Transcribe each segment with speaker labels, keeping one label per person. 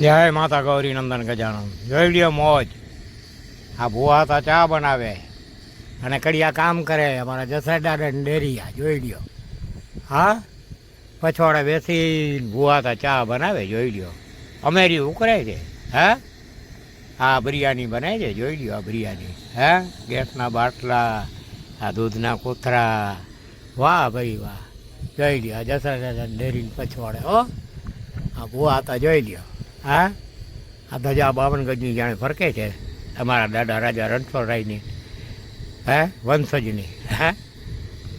Speaker 1: જય માતા ગૌરી નંદન ગજાનંદ જોઈ લ્યો મોજ. આ ભુવા હતા ચા બનાવે. અને કડિયા કામ કરે. અમારા જસરડા ડેરિયા, જોઈ લ્યો. હા? પછવાડે બેસી ભુવા હતા ચા બનાવે, જોઈ લ્યો. અમેરી ઉકરે છે, હા? આ બિરયાની બનાવી છે, જોઈ લ્યો આ બિરયાની. હે? ગેસના બાટલા, આ દૂધના કોથરા. વાહ ભાઈ વાહ. જોઈ લ્યો જસરડા ડેરી પછવાડે, હો? આ ભૂવા હતા જોઈ લ્યો. હા? આ ધજા બાવન ગજની જાણે ફરકે છે. અમારા દાદા રાજા રણછોડરાયની. હે? વંશજની. હે?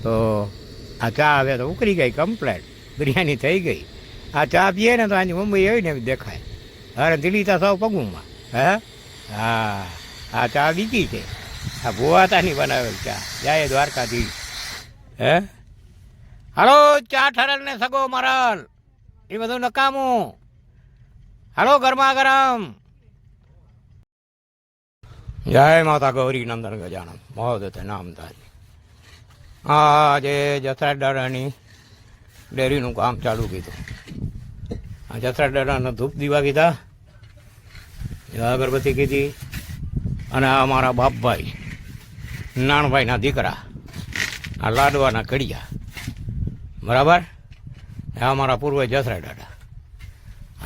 Speaker 1: તો આ ચા હવે તો ઉકળી ગઈ કમ્પ્લેટ બિરયાની થઈ ગઈ. આ ચા પીએ ને તો આની મુંબઈ આવી ને દેખાય. અરે દિલ્હી તો સૌ પગુમાં. હે? હા, આ ચા બીજી છે. આ ભુવાતાની બનાવેલ ચા. જાય દ્વારકાધીશ. હે? હાલો, ચા ઠરલ ને સગો મરલ. એ બધું નકામું. હાલો, ગરમા ગરમ. જય માતા ગૌરી, નંદન ગજાનંદ મહોદય નામ તારી આજે જસરા ડરાની ડેરીનું કામ ચાલુ કીધું. આ જસરા દાદાને ધૂપ દીવા કીધા. અગરબત્તી કીધી. અને અમારા બાપભાઈ નાણભાઈના દીકરા, આ લાડવાના કડિયા. બરાબર? અમારા પૂર્વ જસરા દાદા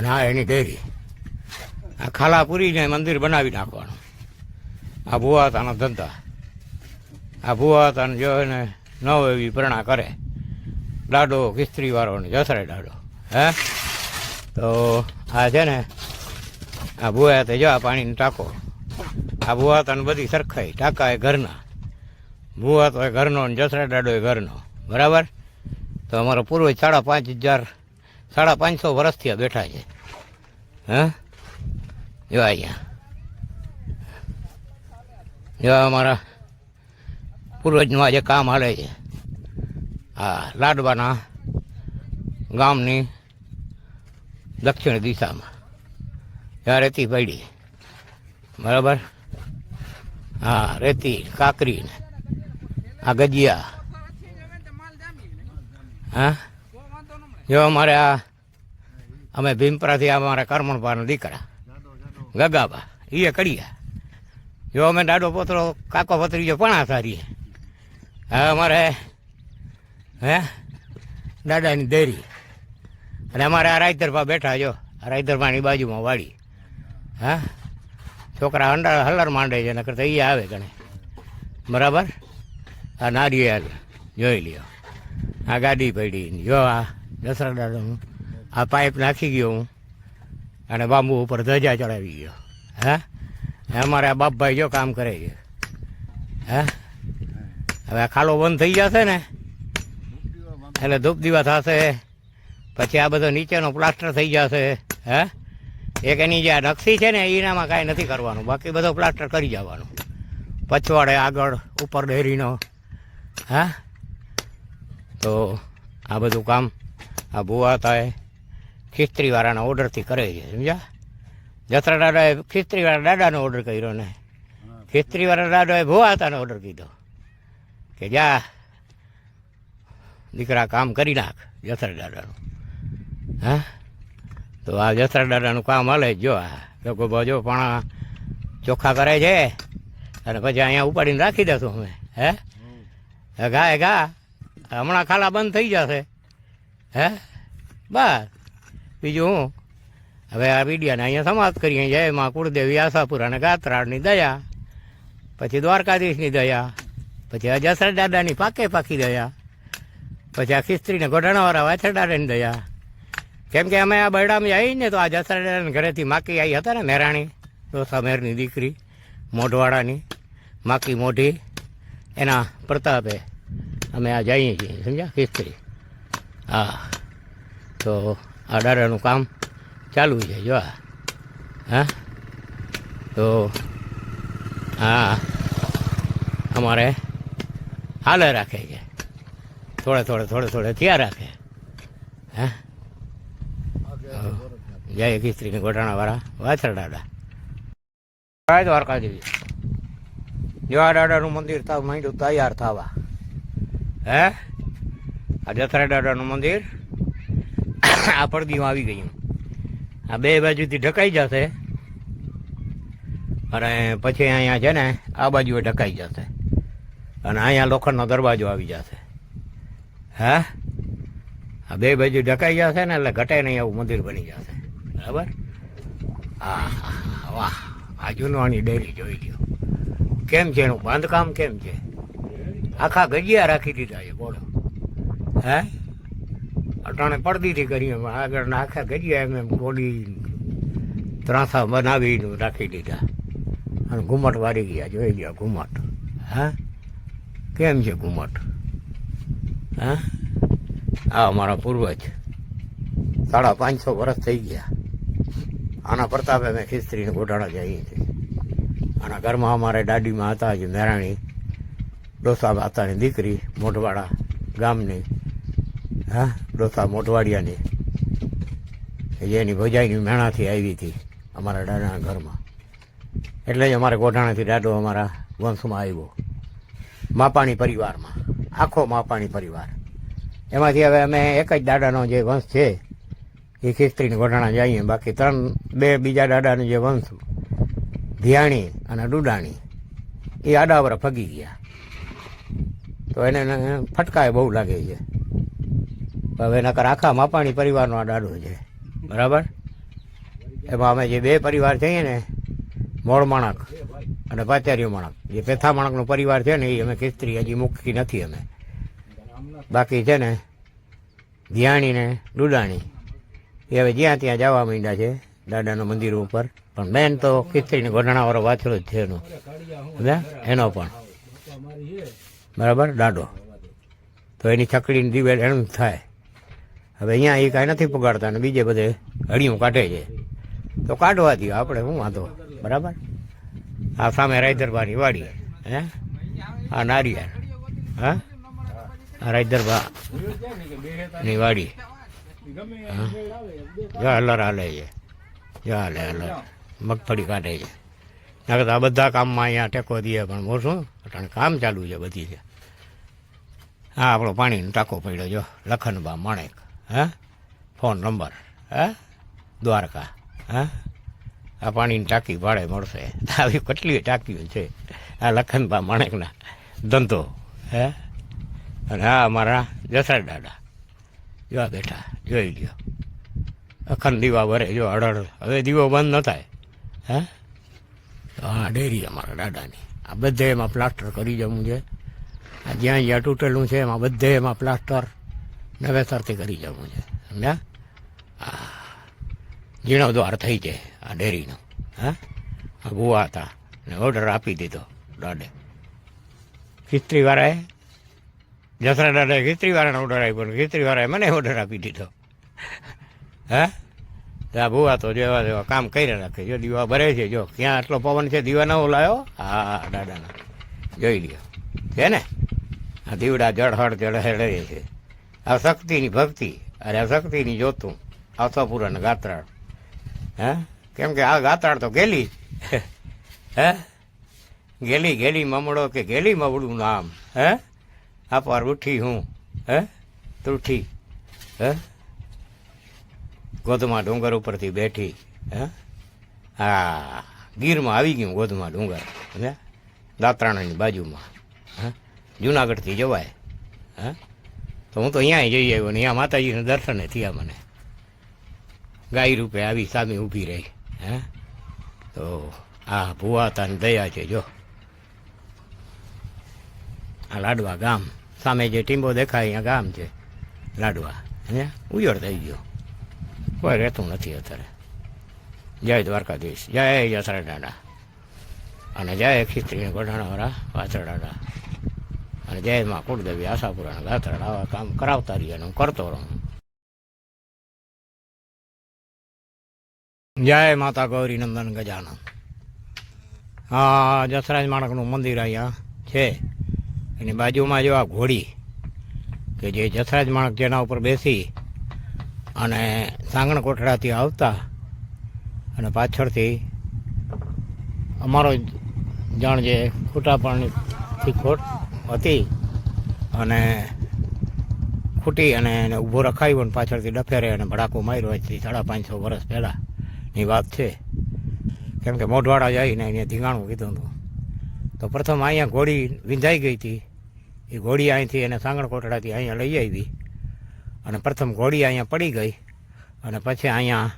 Speaker 1: અને આ એની ડેરી આ ખાલા પૂરીને મંદિર બનાવી નાખવાનું. આ ભુવાતાના ધંધા. આ ભુવાતાને જો એને નવ એવી પ્રેરણા કરે. દાડો કિસ્ત્રીવાળોને જસરે દાડો. હે? તો આ છે ને, આ ભુવા તે જો આ પાણીને ટાંકો. આ ભુવાતાને બધી સરખાઈ ટાંકા એ ઘરના. ભુવા તો એ ઘરનો ને જસરે દાડો એ ઘરનો. બરાબર? તો અમારો પૂર્વજ સાડા પાંચ હજાર સાડા પાંચસો વર્ષથી બેઠા છે. હા? જો અહીંયા. જો અમારા પૂર્વજનું આજે કામ હાલે છે. હા લાડવાના ગામની દક્ષિણ દિશામાં. ત્યાં રેતી પડી. બરાબર? હા, રેતી, કાકરી ને આ ગજિયા. હા? જો અમારે આ અમે ભીમપરાથી અમારા કરમણપાના દીકરા. ગગાબા એ કડિયા. જો અમે દાડો પોતરો કાકો પતરીજો પણ સારી હા, અમારે, હે? દાદાની દેરી. અને અમારે આ રાયધરભા બેઠા જો. આ રાયતરપાની બાજુમાં વાડી. હા? છોકરા હંડા હલર માંડે છે, નકર તો એ આવે ગણે. બરાબર? આ નારિયેલ જોઈ લ્યો. આ ગાડી પડી જો આ દસરા દાદાનું આ પાઇપ નાખી ગયો હું. અને બાંબુ ઉપર ધજા ચડાવી ગયો. હે? અમારે આ બાપભાઈ જો કામ કરે છે. હે? હવે ખાલો બંધ થઈ જશે ને? એટલે ધૂપ દીવા થશે. પછી આ બધો નીચેનો પ્લાસ્ટર થઈ જશે. હે? એક એની જે આ નકશી છે ને, એનામાં કાંઈ નથી કરવાનું. બાકી બધો પ્લાસ્ટર કરી જવાનું. પછવાડે આગળ ઉપર ડેરીનો. હા? તો આ બધું કામ આ ભુવા થાય ખિસ્ત્રીવાળાના ઓર્ડરથી કરે છે સમજ્યા? જત્રા દાદાએ ખિસ્ત્રીવાળા દાદાનો ઓર્ડર કર્યો ને ખિસ્ત્રીવાળા દાદાએ ભુવા હતાનો ઓર્ડર કીધો કે જા દીકરા કામ કરી નાખ જસરા દાદાનું હા? તો આ જસરા દાદાનું કામ હાલે જો આ. લોકો બાજુ પણ ચોખ્ખા કરે છે અને પછી અહીંયા ઉપાડીને રાખી દઈશું અમે. હે? હે ઘા ઘા હમણાં ખાલા બંધ થઈ જશે. હે? બસ બીજું હું? હવે આ વિડિયાને અહીંયા સમાપ્ત કરીએ. જય માં કુળદેવી આશાપુર અને ગાત્રાળની દયા. પછી દ્વારકાધીશની દયા. પછી આ જસરા દાદાની પાકે પાકી દયા. પછી આ ખિસ્ત્રીને ગોઢાણાવાળા વાછર દાદાની દયા. કેમ કે અમે આ બરડામાં આવીને તો આ જસરા દાદાના ઘરેથી માકી આવી હતા ને મેરાણી. દોસા મેરની દીકરી મોઢવાડાની માકી મોઢી, એના પ્રતાપે અમે આ જઈએ છીએ, સમજ્યા? ખિસ્ત્રી. હા. તો આ દાદાનું કામ ચાલુ છે જો હા? તો હા. અમારે હાલે રાખે છે. થોડે થોડે થોડે થોડે ત્યાં રાખે. હા? જય કિસ્ત્રીને ગોટાણાવાળા વાછર દાદા. જય દ્વારકાદેવી જો આ દાદાનું મંદિર તાવ માંડ્યું તૈયાર થવા. હે? આ જથરા દાદાનું મંદિર. આ પડદીમાં આવી ગયું આ બે બાજુથી ઢકાઈ જશે. અને પછી અહીંયા છે ને આ બાજુએ ઢકાઈ જશે. અને અહીંયા લોખંડનો દરવાજો આવી જશે. હા? આ બે બાજુ ઢકાઈ જશે ને એટલે ઘટે નહીં આવું મંદિર બની જશે. બરાબર? હા, વાહ. આ જૂનવાની ડેરી જોઈ ગયો કેમ છે એનું બાંધકામ કેમ છે? આખા ગજિયા રાખી દીધા છે બોલો હે? અટાણે પડદીથી કરીએ આગળ આખા કરીએ એમ એમ ગોડી ત્રાસા બનાવીને રાખી દીધા. અને ઘુમટ વાળી ગયા, જોઈ ગયા ઘુમટ. હા? કેમ છે ઘુમટ? હા? આ અમારા પૂર્વજ. સાડા પાંચસો વર્ષ થઈ ગયા. આના પ્રતાપે મેં ખિસ્ત્રીને ગોઢાણા જઈએ છીએ. આના ઘરમાં અમારે દાદીમાં હતા જે મેરાણી, ડોસા માતાની દીકરી, મોઢવાડા ગામની. હા ડોસા મોઢવાડિયાની. કે જેની ભોજાઈની મેણાથી આવી હતી અમારા દાદાના ઘરમાં. એટલે જ અમારે ગોઢાણાથી દાદો અમારા વંશમાં આવ્યો. માપાણી પરિવારમાં. આખો માપાણી પરિવાર. એમાંથી હવે અમે એક જ દાદાનો જે વંશ છે, એ ખિસ્ત્રીને ગોઢાણા જઈએ. બાકી ત્રણ, બે બીજા દાદાનો જે વંશ, ધ્યાણી અને ડુડાણી, એ આડાવરા ફગી ગયા. તો એને એને ફટકાય બહુ લાગે છે. હવે નકર આખા માપાણી પરિવારનો આ દાડો છે. બરાબર? એમાં અમે જે બે પરિવાર છીએ ને, મોળ માણક અને પાચાર્ય માણક. જે પેથા માણકનો પરિવાર છે ને, એ અમે ખિસ્ત્રી હજી મૂકી નથી અમે. બાકી છે ને ધ્યાણી ને ડુડાણી એ હવે જ્યાં ત્યાં જવા માંડ્યા છે, દાદાના મંદિર ઉપર. પણ મેન તો ખિસ્ત્રીને ગોઢાણાવાળો વાછરો જ છે એનો? એનો પણ. બરાબર? દાડો. તો એની છકડીની દિવેલ એનું થાય. હવે અહીંયા એ કાંઈ નથી પગાડતા ને બીજે બધે હળિયું કાઢે છે. તો કાઢવા દો આપણે શું વાંધો. બરાબર? આ સામે રાયદરબાની વાડી, હે? આ નારિયેળ, હા? આ રાયદરબા વાડી. હા? હલર હાલે છે. જો હાલે હલર. મગફળી કાઢે છે. નકર આ બધા કામમાં અહીંયા ટેકો દઈએ, પણ હું શું? અટાણે કામ ચાલુ છે બધી છે. હા, આપણો પાણીનો ટાંકો પડ્યો જો લખનબા માણેક. હા? ફોન નંબર, હા? દ્વારકા, હા? આ પાણીની ટાંકી ભાડે મળશે. આવી કેટલી ટાંકીઓ છે? આ લખનભા માણેકના ધંધો, હે? અને હા અમારા જસરા દાદા. જો બેઠા, જોઈ લ્યો. અખંડ દીવા ભરે, જો અડળ. હવે દીવો બંધ ન થાય, હે? હા ડેરી અમારા દાદાની. આ બધે એમાં પ્લાસ્ટર કરી જવું છે. આ જ્યાં જ્યાં તૂટેલું છે, એમાં બધે એમાં પ્લાસ્ટર. નવેસરથી કરી જવું છે. સમજ્યા? હા ઝીણો થઈ જાય આ ડેરીનો. હા? આ ભૂવા હતા. ને ઓર્ડર આપી દીધો દાડે ખિસ્ત્રીવાળાએ જસરા દાદાએ ખિસ્ત્રીવાળાને ઓર્ડર આપ્યો ને ખિસ્ત્રીવાળાએ મને ઓર્ડર આપી દીધો. હા? આ ભૂવા તો જેવા જેવા કામ કરી રાખે. જો દીવા ભરે છે, જો ક્યાં આટલો પવન છે, દીવા નવો લાવ્યો હા, દાદાના. જોઈ લ્યો. છે ને? આ દીવડા જળહળ જળહળે છે. આ શક્તિની ભક્તિ અરે આ શક્તિની જોતું. આશાપુરા ને ગાત્રાળ. હે? કેમ કે આ ગાત્રાળ તો ગેલી હે? ગેલી ગેલી મમડો કે ગેલી મમડું નામ. હે? આ પર ઉઠી હું. હે? તૂઠી. હે? ગોધમાં ડુંગર ઉપરથી બેઠી. હે? હા ગીરમાં આવી ગયું ગોધમાં ડુંગર. હે? દાત્રાણાની બાજુમાં. હે? જુનાગઢથી જવાય. હે? તો હું તો અહીંયા જઈ આવ્યો ને અહીંયા માતાજીના દર્શને થયા મને. ગાય રૂપે આવી સામે ઊભી રહી, હે? તો આ ભુવાતાની દયા છે, જો. આ લાડવા ગામ, સામે જે ટીંબો દેખાય, અહીંયા ગામ છે, લાડવા, હે? ઉજળ થઈ ગયો. કોઈ રહેતું નથી અત્યારે. જય દ્વારકાધીશ, જય યસરા અને જય ખિસ્ત્રી ગોઢાણાવાળા દાદા અને જય માં કુળદેવી આશાપુરાના ગાથરણ આવા કામ કરાવતા રહીએ અને હું કરતો રહું. જય માતા ગૌરી નંદન ગજાના હા, જસરાજ માણકનું મંદિર અહીંયા છે. એની બાજુમાં જો આ ઘોડી કે જે જસરાજ માણક જેના ઉપર બેસી અને સાંગણ કોઠડાથી આવતા અને પાછળથી અમારો જાણ જે ખોટાપણથી ખોટ હતી અને ખૂટી અને એને ઊભો રખાયો ને પાછળથી ડફેરે અને ભડાકો માર્યો. આજથી સાડા પાંચસો વર્ષ પહેલાં ની વાત છે. કેમ કે મોઢવાડા જઈને અહીંયા ધીંગાણું કીધું હતું. તો પ્રથમ અહીંયા ઘોડી વિંધાઈ ગઈ હતી. એ ઘોડી અહીંથી એને સાંગણ કોટડાથી અહીંયા લઈ આવી અને પ્રથમ ઘોડી અહીંયા પડી ગઈ અને પછી અહીંયા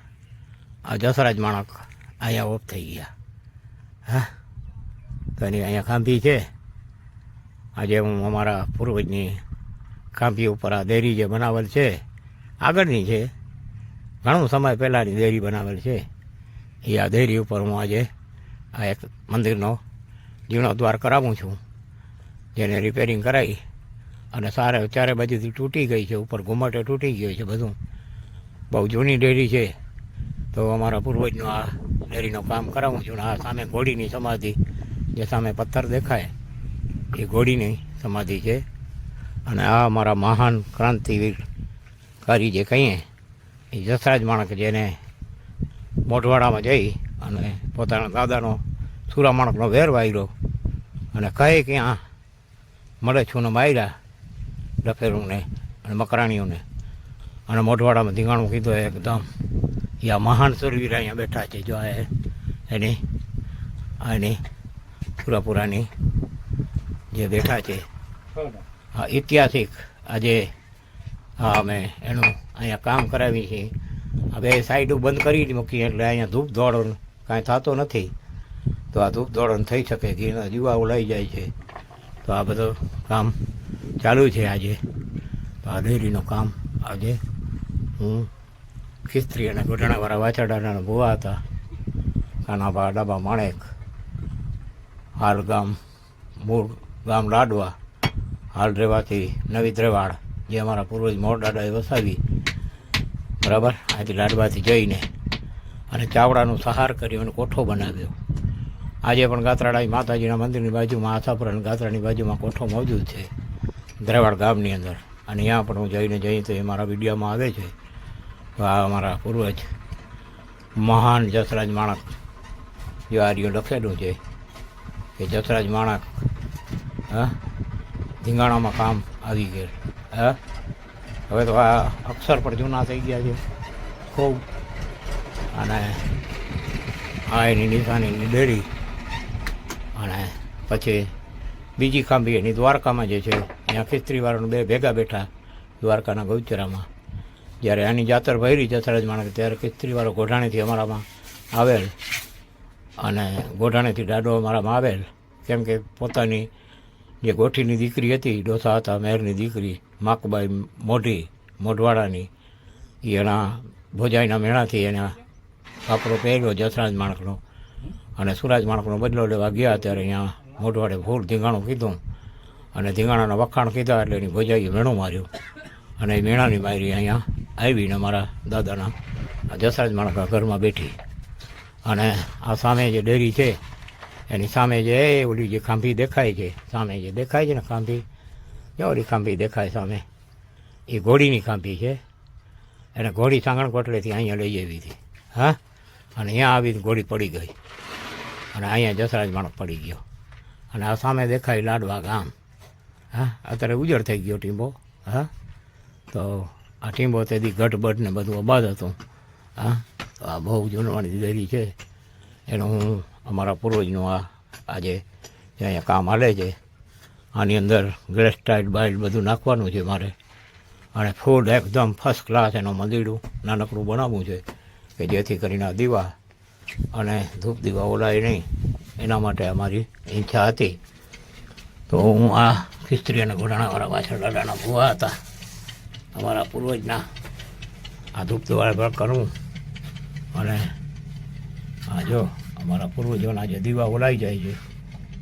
Speaker 1: આ જસરાજ માણક અહીંયા ઓફ થઈ ગયા. હા? તો એની અહીંયા ખાંભી છે. આજે હું અમારા પૂર્વજની ખાંભી ઉપર આ દેરી જે બનાવેલ છે, આગળની છે, ઘણો સમય પહેલાંની દેરી બનાવેલ છે, એ આ દેરી ઉપર હું આજે આ એક મંદિરનો જીર્ણોદ્વાર કરાવું છું, જેને રિપેરિંગ કરાવી અને સારે ચારે બાજુથી તૂટી ગઈ છે, ઉપર ઘુમટે તૂટી ગયો છે બધું. બહુ જૂની ડેરી છે, તો અમારા પૂર્વજનું આ ડેરીનું કામ કરાવું છું અને આ સામે ઘોડીની સમાધિ, જે સામે પથ્થર દેખાય એ ઘોડીની સમાધિ છે. અને આ અમારા મહાન ક્રાંતિવીર કારી જે કહીએ એ જસરાજ માણક જેને મોઢવાડામાં જઈ અને પોતાના દાદાનો, સુરા માણકનો વેર વાયરો અને કહે કે આ મળે છું ને માર્યા ડફેરુંને અને મકરાણીઓને. અને મોઢવાડામાં ધીંગાણું કીધું એકદમ એ આ મહાન સુરવીર અહીંયા બેઠા છે, જો એની એની પુરાપુરાની જે બેઠા છે. ઐતિહાસિક. આજે હા અમે એનું અહીંયા કામ કરાવી છે હવે સાઈડ બંધ કરી મૂકીએ મૂકી એટલે અહીંયા ધૂપ દોડણ કાંઈ થતો નથી. તો આ ધૂપ દોડણ થઈ શકે કે એના જીવાઓ લઈ જાય છે. તો આ બધું કામ ચાલુ છે આજે. તો આ ડેરીનું કામ આજે. હું ખિસ્ત્રી અને ગોઢાણાવાળા વાછાડાના ભૂવા હતા. કાનાભા ડાબા માણેક હાલ ગામ મૂળ ગામ લાડવા. હાલ રહેવાથી નવી દ્રેવાડ જે અમારા પૂર્વજ મોરડાડાએ વસાવી. બરાબર? આથી લાડવાથી જઈને અને ચાવડાનું સહાર કર્યો અને કોઠો બનાવ્યો. આજે પણ ગાત્રાળા માતાજીના મંદિરની બાજુમાં, આશાપુર અને ગાત્રાની બાજુમાં કોઠો મોજૂદ છે દ્રેવાડ ગામની અંદર. અને ત્યાં પણ હું જઈને જઈ તો એ મારા વિડીયોમાં આવે છે આ અમારા પૂર્વજ મહાન જસરાજ માણક, જે આર્યો લખેલું છે. કે જસરાજ માણક હા? ધીંગાણામાં કામ આવી ગયેલ. હા? હવે તો આ અક્ષર પણ જૂના થઈ ગયા છે. ખૂબ. અને આ એની નિશાનીની ડેરી અને પછી બીજી ખાંભી એની દ્વારકામાં જે છે, ત્યાં ખિસ્ત્રીવાળાનું બે ભેગા બેઠા દ્વારકાના ગૌચરામાં. જ્યારે આની જાતર ભૈરી જસરાજ માણક ત્યારે ખિસ્ત્રીવાળો ગોઢાણીથી અમારામાં આવેલ અને ગોઢાણીથી દાડો અમારામાં આવેલ. કેમ કે પોતાની જે ગોઠીની દીકરી હતી ડોસા હતા મહેરની દીકરી, માકબાઈ મોઢી મોઢવાડાની એના ભોજાઈના મેણાથી એના કાપડો પહેર્યો, જસરાજ માણકનો. અને સુરાજ માણકનો બદલો લેવા ગયા ત્યારે અહીંયા મોઢવાડે ફૂલ ધીંગાણું કીધું. અને ધીંગાણાના વખાણ કીધા એટલે એની ભોજાઈએ મેણું માર્યું. અને એ મેણાની મારી અહીંયા આવીને મારા દાદાના જસરાજ માણકા ઘરમાં બેઠી. અને આ સામે જે ડેરી છે એની સામે જે ઓલી જે ખાંભી દેખાય છે, સામે જે દેખાય છે ને ખાંભી, જો ઓલી ખાંભી દેખાય સામે? એ ઘોડીની ખાંભી છે. એને ઘોડી સાંગણ કોટલેથી અહીંયા લઈ આવી હતી. હા? અને અહીંયા આવી ઘોડી પડી ગઈ. અને અહીંયા જસરાજ માણસ પડી ગયો. અને આ સામે દેખાય લાડવા ગામ. હા? અત્યારે ઉજળ થઈ ગયો ટીંબો. હા? તો આ ટીંબો તેથી ગઢબડ ને બધું અબાદ હતું. હા? તો આ બહુ જૂનવાણી દેરી છે. એનું હું અમારા પૂર્વજનું આ આજે અહીંયા કામ હાલે છે. આની અંદર ગ્રેસ્ટાઇટ બાઇટ બધું નાખવાનું છે મારે. અને ફૂડ એકદમ ફર્સ્ટ ક્લાસ એનું મંદિરું નાનકડું બનાવવું છે કે જેથી કરીને આ દીવા અને ધૂપ દીવા ઓલાય નહીં. એના માટે અમારી ઈચ્છા હતી. તો હું આ ખિસ્ત્રી અને ઘોડાણાવાળા પાછળ દાદાના ભૂવા હતા. અમારા પૂર્વજના આ ધૂપ દીવા કરું. અને આ જો અમારા પૂર્વજોના જે દીવા ઓલાઈ જાય છે,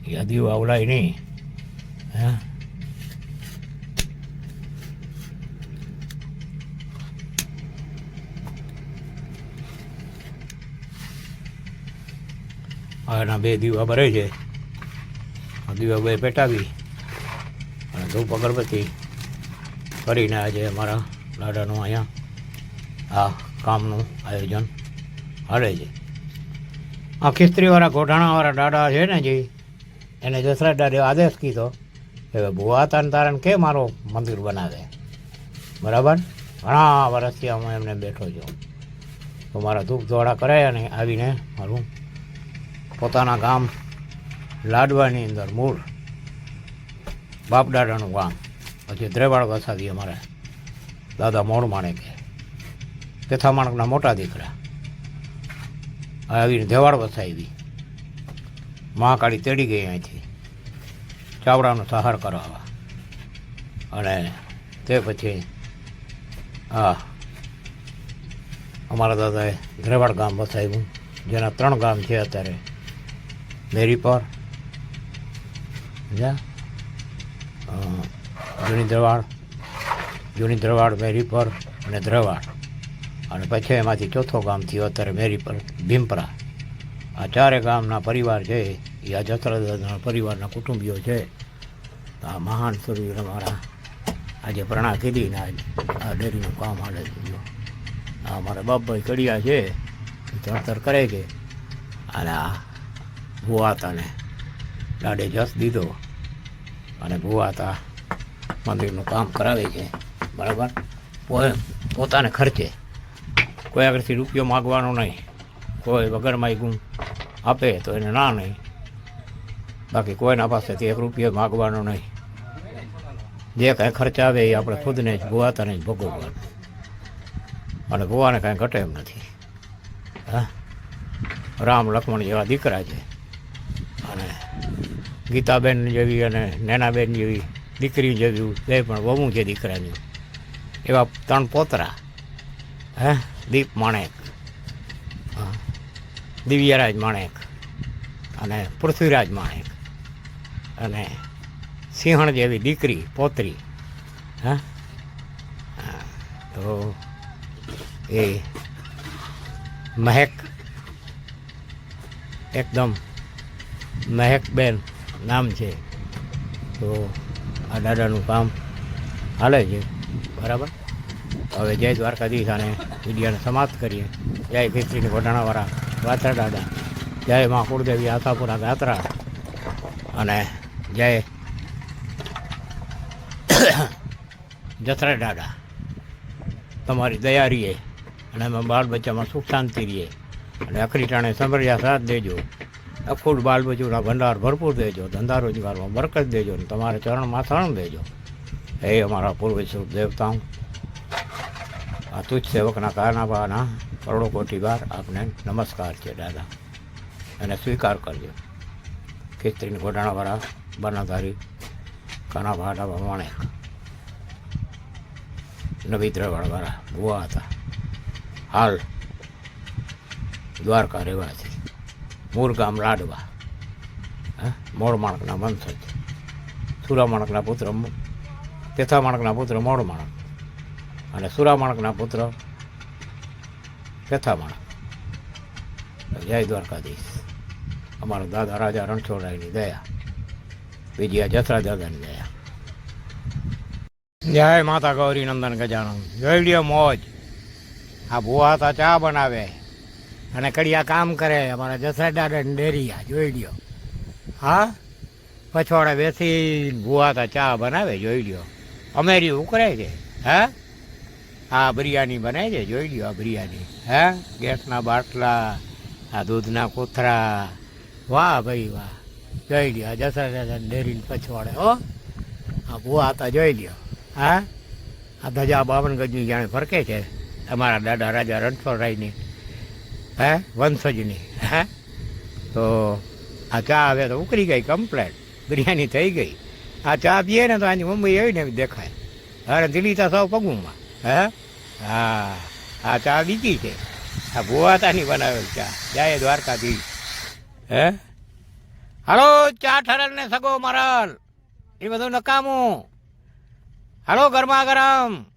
Speaker 1: એ દીવા ઓલાય નહીં. હે? એના બે દીવા ભરે છે. દીવા બે પેટાવી અને ધૂપ અગરબત્તી કરીને આજે અમારા લાડાનું અહીંયા આ કામનું આયોજન હાલે છે. આ ખિસ્ત્રીવાળા ગોઢાણાવાળા દાડા છે ને જે, એને દશરથ દાદે આદેશ કીધો, કે ભુવા તાન તારણ કે મારો મંદિર બનાવે? બરાબર? ઘણા વર્ષથી હું એમને બેઠો છું. તો મારા ધૂપ ધોળા કરે અને આવીને મારું પોતાના ગામ લાડવાની અંદર મૂળ બાપદાદાનું ગામ, પછી દ્રેવાડ વસાવી અમારે દાદા મોડ માણેકે પેથા માણકના મોટા દીકરા. આવીને ધેવાડ વસાવી મહાકાળી તેડી ગઈ અહીંથી. ચાવડાનો સહાર કરાવવા. અને તે પછી, હા, અમારા દાદાએ ધ્રેવાડ ગામ વસાવ્યું, જેના ત્રણ ગામ છે અત્યારે. મેરીપર જૂની દ્રવાડ જૂની દ્રવાડ મેરીપર અને દ્રવાડ અને પછી એમાંથી ચોથો ગામ થયો અત્યારે મેરી પર, ભીમપરા. આ ચારે ગામના પરિવાર છે એ આ જસરાદાના પરિવારના કુટુંબીઓ છે. આ મહાન સૂર્ય અમારા આજે પ્રણા કીધી ને આ ડેરીનું કામ હાલે આ અમારા બાપભાઈ કડિયા છે, એ ચણતર કરે છે. અને આ ભુવાતાને દાડે જસ દીધો. અને ભુવાતા મંદિરનું કામ કરાવે છે. બરાબર? પોતાને ખર્ચે. કોઈ આગળથી રૂપિયો માગવાનો નહીં. કોઈ વગર ગુણ આપે તો એને ના નહીં. બાકી કોઈના પાસેથી એક રૂપિયો માગવાનો નહીં. જે કાંઈ ખર્ચ આવે એ આપણે ખુદને જ ભુવાતાને જ ભોગવવાનું. અને ગોવાને કાંઈ ઘટે એમ નથી. હા? રામ લક્ષ્મણ જેવા દીકરા છે. અને ગીતાબેન જેવી અને નેનાબેન જેવી દીકરી જેવી એ પણ વહુ છે દીકરાની. એવા ત્રણ પોતરા. હે? દીપ માણેક. દિવ્યરાજ માણેક અને પૃથ્વીરાજ માણેક અને સિંહણ જેવી દીકરી, પોતરી, હા. તો એ મહેક, એકદમ મહેકબેન નામ છે. તો આ દાદાનું કામ હાલે છે. બરાબર? હવે જય દ્વારકાધીશ અને વિડીયોને સમાપ્ત કરીએ. જય ખીચડીની વઢાણાવાળા વાત્રા દાદા. જય મા કુળદેવી આશાપુરા ગાત્રા અને જય જસરા દાદા. તમારી દયા રહીએ અને અમે બાળ બચ્ચામાં સુખ શાંતિ રહીએ અને અખરી ટાણે સમર્યા સાથ દેજો. અખૂટ બાલ બચ્ચુના ભંડાર ભરપૂર દેજો. ધંધા રોજગારમાં બરકત દેજો અને તમારે ચરણમાં શરણ દેજો. એ અમારા પૂર્વ સ્વરૂપ દેવતાઓ આ તુજ સેવકના કારનાબાના કરોડો કોટી વાર આપને નમસ્કાર છે, દાદા. અને સ્વીકાર કરજો. ખીસ્ત્રીની ઘોડાણાવાળા બનાધારી કાનાભાડા પ્રમાણે નવી દ્રવાળવાળા ભુવા હતા. હાલ દ્વારકા રહેવાથી મૂળ ગામ લાડવા. મોળ માણકના વંશજ સુરા માણકના પુત્ર તેથા માણકના પુત્ર મોડ માણક. અને સુરામાણકના પુત્ર તેથા જય દ્વારકાધીશ. અમારા દાદા રાજા રણછોડરાયની દયા. બીજી આ જસરા દાદાની દયા. જય માતા ગૌરી નંદન ગજાનંદ જોઈ લ્યો મોજ. આ ભુવા હતા ચા બનાવે. અને કડિયા કામ કરે. અમારા જસરા દાદાની ડેરિયા. જોઈ લ્યો. હા? પછવાડે બેસી ભુવા હતા ચા બનાવે. જોઈ લ્યો. અમેરી ઉકરે છે. હા? હા, બિરયાની બને છે જોઈ લ્યો આ બિરયાની. હે? ગેસના બાટલા, આ દૂધના કોથરા. વાહ ભાઈ વાહ. જોઈ લ્યો, આ જસરા દાદા ડેરીને પછવાડે, હો. આ બુઆ હતા, જોઈ લ્યો. હા? આ ધજા બાવન ગજની જાણે ફરકે છે. તમારા દાદા રાજા રણછોડરાયની. હે? વંશજની. હે? તો આ ચા હવે તો ઉકળી ગઈ કમ્પ્લેટ બિરયાની થઈ ગઈ. આ ચા પીએ ને તો આની મમ્મી આવીને ને દેખાય. અરે દિલ્હી તો સૌ પગુમાં. હે? હા, આ ચા બીજી છે. આ ભુવાતાની બનાવેલ ચા. જાય દ્વારકાથી હે? હાલો, ચા ઠરલ ને સગો મરલ. એ બધું નકામું. હાલો, ગરમા ગરમ.